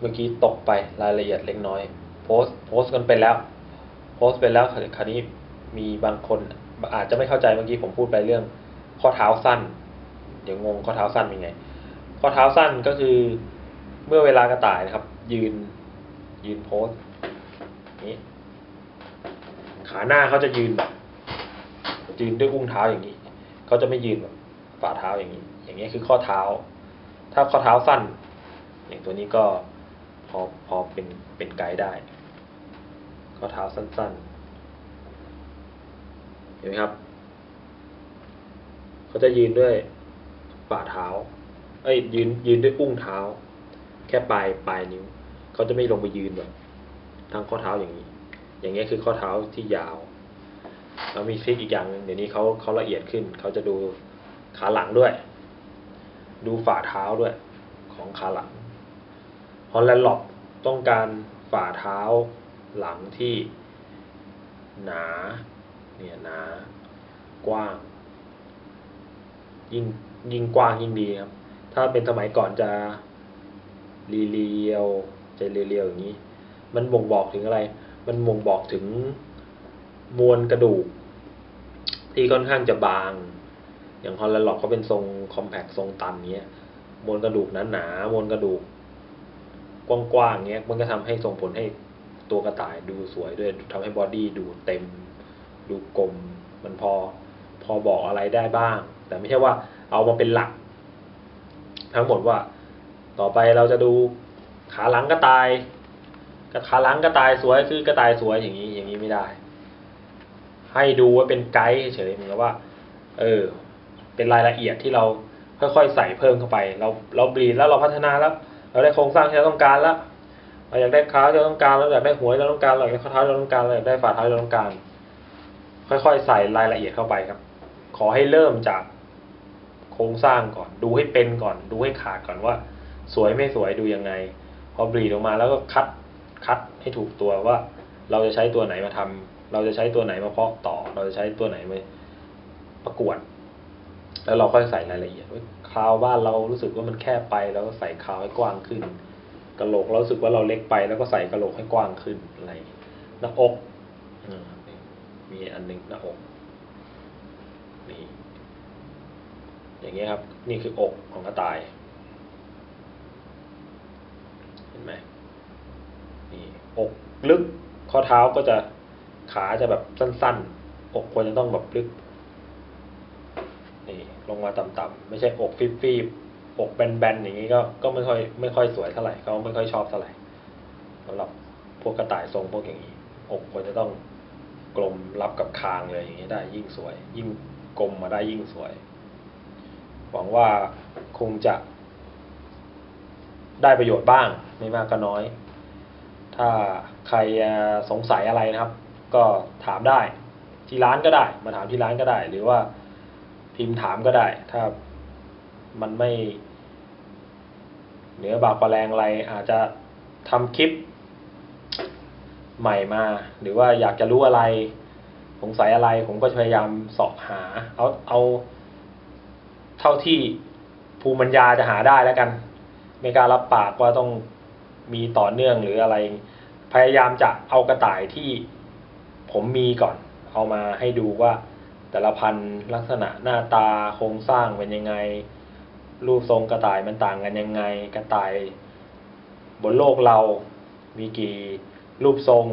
เมื่อกี้ตกไปรายละเอียดเล็กน้อย โพส์โพสกันไปแล้ว โพสไปแล้วคราวนี้มีบางคนอาจจะไม่เข้าใจเมื่อกี้ผมพูดไปเรื่อง ข้อเท้าสั้น เดี๋ยวงงข้อเท้าสั้นเป็นไง ข้อเท้าสั้นก็คือเมื่อเวลากระต่ายนะครับ ยืนยืนโพสนี้ขาหน้าเขาจะยืนแบบยืนด้วยอุ้งเท้าอย่างนี้เขาจะไม่ยืนแบบฝ่าเท้าอย่างนี้ อย่างนี้คือข้อเท้า ถ้าข้อเท้าสั้น อย่างตัวนี้ก็ พอพอเป็นเป็นไกด์ได้ข้อเท้าสั้นๆ เห็นไหมครับ เขาจะยืนด้วยฝ่าเท้า เอ้ยยืนยืนด้วยอุ้งเท้า แค่ปลายปลายนิ้ว เขาจะไม่ลงไปยืนแบบทั้งข้อเท้าอย่างนี้ อย่างเงี้ยคือข้อเท้าที่ยาว แล้วมีทริคอีกอย่างเดี๋ยวนี้เขาเขาละเอียดขึ้น เขาจะดูขาหลังด้วย ดูฝ่าเท้าด้วยของขาหลัง ฮอลแลนด์ล็อบต้องการฝ่าเท้าหลังที่หนาเนี่ยหนากว้าง ยิ่งยิ่งกว้างยิ่งดีครับ ถ้าเป็นสมัยก่อนจะรีเรียวจะเรียวๆอย่างนี้ มันบ่งบอกถึงอะไร มันบ่งบอกถึงมวลกระดูก ที่ค่อนข้างจะบาง อย่างฮอลแลนด์ล็อกเขาเป็นทรงคอมแพคทรงตันเนี้ย มวลกระดูกหนามวลกระดูก กว้างๆเงี้ยมันก็ทำให้ส่งผลให้ตัวกระต่ายดูสวยด้วยทำให้บอดี้ดูเต็ม ดูกลม มันพอพอบอกอะไรได้บ้าง แต่ไม่ใช่ว่าเอามาเป็นหลัก ทั้งหมดว่า ต่อไปเราจะดูขาหลังกระต่ายขาหลังกระต่ายสวยคือกระต่ายสวยอย่างนี้อย่างนี้ไม่ได้ ให้ดูว่าเป็นไกด์เฉยๆเหมือนกับว่า เออ เป็นรายละเอียดที่เราค่อยๆใส่เพิ่มเข้าไป เราเราบีดแล้วเราพัฒนาแล้ว เราได้โครงสร้างที่เราต้องการแล้วเราอยากได้ขาที่เราต้องการเราอยากได้หัวที่เราต้องการเราอยากได้ข้อเท้าที่เราต้องการเราอยากได้ฝ่าเท้าที่เราต้องการ ค่อยๆ ใส่รายละเอียดเข้าไปครับ ขอให้เริ่มจากโครงสร้างก่อน ดูให้เป็นก่อน ดูให้ขาดก่อนว่า สวยไม่สวยดูยังไง พอบรีดออกมาแล้วก็คัดคัดให้ถูกตัวว่า เราจะใช้ตัวไหนมาทำเราจะใช้ตัวไหนมาเพาะต่อ เราจะใช้ตัวไหนมาประกวด แล้วเราค่อยใส่รายละเอียดว่าคราวบ้านเรารู้สึกว่ามันแคบไปแล้วก็ใส่คราวให้กว้างขึ้นกระโหลกเรารู้สึกว่าเราเล็กไปแล้วก็ใส่กระโหลกให้กว้างขึ้นอะไรหน้าอกมมีอันหนึงหน้าอกนี่อย่างเงี้ยครับ นี่คืออกของกระต่าย เห็นไหมนี่อกลึกข้อเท้าก็จะขาจะแบบสั้นๆ อกควรจะต้องแบบลึก นี่ลงมาต่ำๆไม่ใช่อกฟีบๆอกแบนๆอย่างนี้ก็ก็ไม่ค่อยไม่ค่อยสวยเท่าไหร่เขาไม่ค่อยชอบเท่าไหร่สำหรับพวกกระต่ายทรงพวกอย่างนี้ อกควรจะต้องกลมรับกับคางเลยอย่างนี้ได้ยิ่งสวย ยิ่งกลมมาได้ยิ่งสวย หวังว่าคงจะ ได้ประโยชน์บ้างไม่มากก็น้อย ถ้าใครสงสัยอะไรนะครับ ก็ถามได้ที่ร้านก็ได้ มาถามที่ร้านก็ได้ หรือว่า พิมพ์ถามก็ได้ ถ้ามันไม่ เหนือบากกว่าแรงอะไร อาจจะทำคลิปใหม่มา หรือว่าอยากจะรู้อะไร สงสัยอะไร ผมก็พยายามสอบหา เอาเอาเท่าที่ภูมิปัญญาจะหาได้แล้วกัน ไม่กล้ารับปากว่าต้องมีต่อเนื่องหรืออะไร พยายามจะเอากระต่ายที่ผมมีก่อน เอามาให้ดูว่า แต่ละพันธุ์ลักษณะหน้าตาโครงสร้างเป็นยังไง รูปทรงกระต่ายมันต่างกันยังไง กระต่าย บนโลกเรามีกี่รูปทรง